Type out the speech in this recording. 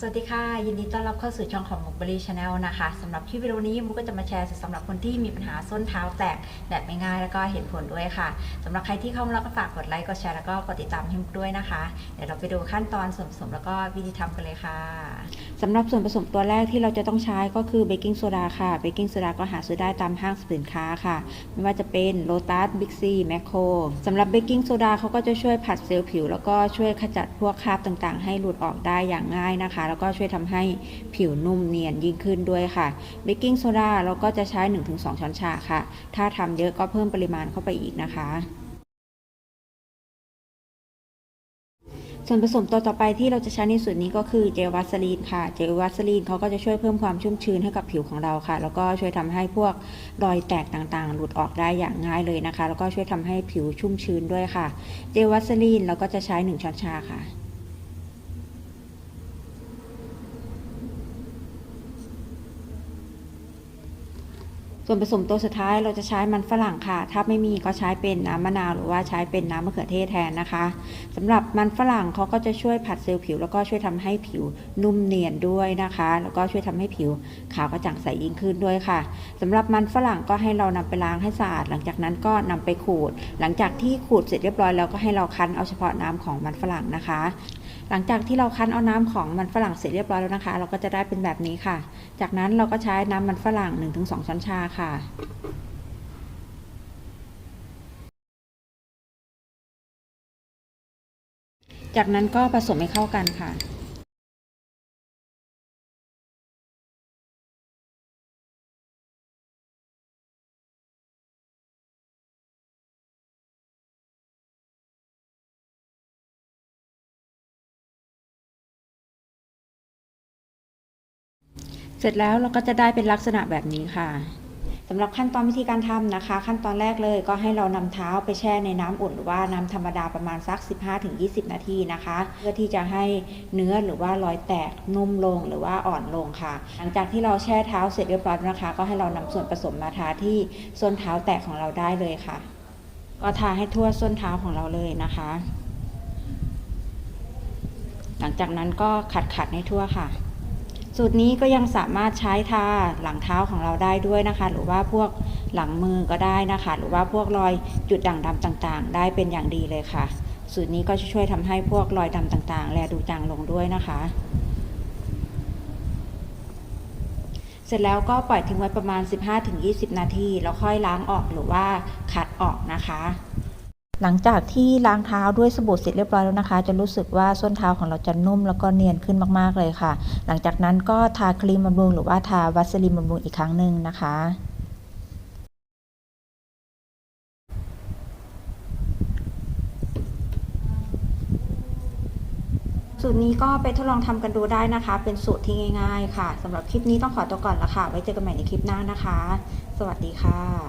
สวัสดีค่ะ ยินดีต้อนรับเข้าสู่ช่องของมุกบรีชาแนลนะคะสำหรับคลิปวิดีโอนี้มุกก็จะมาแชร์สำหรับคนที่มีปัญหาส้นเท้าแตกแบบไม่ง่ายแล้วก็เห็นผลด้วยค่ะสำหรับใครที่เข้ามาแล้วก็ฝากกดไลค์กดแชร์แล้วก็กดติดตามให้มุกด้วยนะคะ เดี๋ยวเราไปดูขั้นตอนส่วนผสมแล้วก็วิธีทำกันเลยค่ะสำหรับส่วนผสมตัวแรกที่เราจะต้องใช้ก็คือเบกกิ้งโซดาค่ะเบกกิ้งโซดาก็หาซื้อได้ตามห้างสรรพสินค้าค่ะ ไม่ว่าจะเป็นโลตัสบิ๊กซีแมคโครสำหรับเบกกิ้งโซดาเขาก็จะช่วยผัดเซลล์ผิว แล้วก็ช่วยขจัดพวกคราบต่างๆ ให้หลุดออกได้อย่างง่ายนะคะแล้วก็ช่วยทำให้ผิวนุ่มเนียนยิ่งขึ้นด้วยค่ะเบกกิ้งโซดาเราก็จะใช้ 1-2 ช้อนชาค่ะ ถ้าทำเยอะก็เพิ่มปริมาณเข้าไปอีกนะคะส่วนผสมตัวต่อไปที่เราจะใช้ในส่วนนี้ก็คือเจลวัสลีนค่ะ เจลวัสลีนเขาก็จะช่วยเพิ่มความชุ่มชื้นให้กับผิวของเราค่ะ แล้วก็ช่วยทำให้พวกรอยแตกต่างๆ หลุดออกได้อย่างง่ายเลยนะคะ แล้วก็ช่วยทำให้ผิวชุ่มชื้นด้วยค่ะ เจลวัสลีนเราก็จะใช้ 1 ช้อนชาค่ะ ส่วนผสมตัวสุดท้ายเราจะใช้มันฝรั่งค่ะ ถ้าไม่มีก็ใช้เป็นน้ำมะนาวหรือว่าใช้เป็นน้ำมะเขือเทศแทนนะคะสำหรับมันฝรั่งเขาก็จะช่วยผัดเซลล์ผิว แล้วก็ช่วยทำให้ผิวนุ่มเนียนด้วยนะคะ แล้วก็ช่วยทำให้ผิวขาวกระจ่างใสยิ่งขึ้นด้วยค่ะสำหรับมันฝรั่งก็ให้เรานำไปล้างให้สะอาด หลังจากนั้นก็นำไปขูด หลังจากที่ขูดเสร็จเรียบร้อยแล้วก็ให้เราคั้นเอาเฉพาะน้ำของมันฝรั่งนะคะ หลังจากที่เราคั้นเอาน้ำของมันฝรั่งเสร็จเรียบร้อยแล้วนะคะ เราก็จะได้เป็นแบบนี้ค่ะ จากนั้นเราก็ใช้น้ำมันฝรั่ง 1-2 ช้อนชาค่ะจากนั้นก็ผสมให้เข้ากันค่ะ เสร็จแล้วเราก็จะได้เป็นลักษณะแบบนี้ค่ะ สำหรับขั้นตอนวิธีการทำนะคะ ขั้นตอนแรกเลยก็ให้เรานำเท้าไปแช่ในน้ำอุ่นหรือว่าน้ำธรรมดาประมาณสัก 15-20 นาทีนะคะ เพื่อที่จะให้เนื้อหรือว่ารอยแตกนุ่มลงหรือว่าอ่อนลงค่ะ หลังจากที่เราแช่เท้าเสร็จเรียบร้อยนะคะ ก็ให้เรานำส่วนผสมมาทาที่ส้นเท้าแตกของเราได้เลยค่ะ ก็ทาให้ทั่วส้นเท้าของเราเลยนะคะ หลังจากนั้นก็ขัดขัดให้ทั่วค่ะ สูตรนี้ก็ยังสามารถใช้ทาหลังเท้าของเราได้ด้วยนะคะ หรือว่าพวกหลังมือก็ได้นะคะ หรือว่าพวกรอยจุดด่างดำต่างๆ ได้เป็นอย่างดีเลยค่ะ สูตรนี้ก็ช่วยทำให้พวกรอยดำต่างๆ แลดูจางลงด้วยนะคะ เสร็จแล้วก็ปล่อยทิ้งไว้ประมาณ 15-20 นาที แล้วค่อยล้างออกหรือว่าขัดออกนะคะ หลังจากที่ล้างเท้าด้วยสบู่เสร็จเรียบร้อยแล้วนะคะ จะรู้สึกว่าส้นเท้าของเราจะนุ่มแล้วก็เนียนขึ้นมากๆเลยค่ะ หลังจากนั้นก็ทาครีมบำรุงหรือว่าทาวัสลินบำรุงอีกครั้งหนึ่งนะคะสูตรนี้ก็ไปทดลองทำกันดูได้นะคะ เป็นสูตรที่ง่าย ๆ ค่ะสำหรับคลิปนี้ต้องขอตัวก่อนละค่ะ ไว้เจอกันใหม่ในคลิปหน้านะคะ สวัสดีค่ะ